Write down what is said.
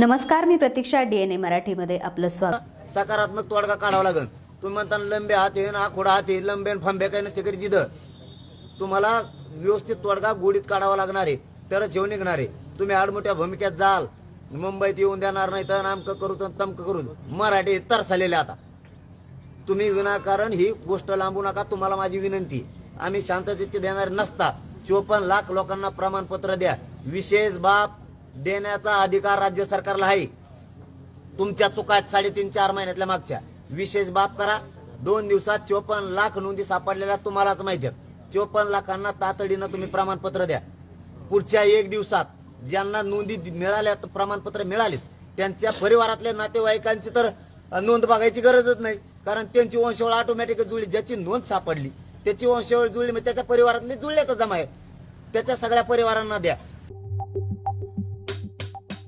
नमस्कार मी प्रतीक्षा डीएनए मराठीमध्ये आपलं स्वागत. सकारात्मक तोडगा काढावा लागेल. तुम्ही म्हणता लंबे हात आहे आखोडा हात हे लंबे आणि फंबे काही नसते करी तिथं. तुम्हाला व्यवस्थित तोडगा गोडीत काढावा लागणार आहे. तरच येऊन निघणार आहे. तुम्ही आडमोठ्या भूमिकेत जाल. मुंबईत येऊन देणार नाही तर नामकं करू तर तमकं करू. मराठी तरसालेले आता. तुम्ही विनाकारण ही गोष्ट लांबू नका. तुम्हाला माझी विनंती. आम्ही शांततेत देणार नसता. चोपन्न लाख लोकांना प्रमाणपत्र द्या. विशेष बाब देण्याचा अधिकार राज्य सरकारला आहे. तुमच्या चुका आहेत साडेतीन चार महिन्यातल्या मागच्या. विशेष बाब करा. दोन दिवसात चोपन्न लाख नोंदी सापडलेल्या तुम्हालाच माहिती आहे चोपन्न लाखांना तातडीनं तुम्ही प्रमाणपत्र द्या. पुढच्या एक दिवसात ज्यांना नोंदी मिळाल्या प्रमाणपत्र मिळालीत. त्यांच्या परिवारातल्या नातेवाईकांची तर नोंद बघायची गरजच नाही. कारण त्यांची वंशावळ ऑटोमॅटिक जुळली. ज्याची नोंद सापडली त्याची वंशावळ जुळली मग त्याच्या परिवारातली जुळल्याचा जमा आहे. त्याच्या सगळ्या परिवारांना द्या.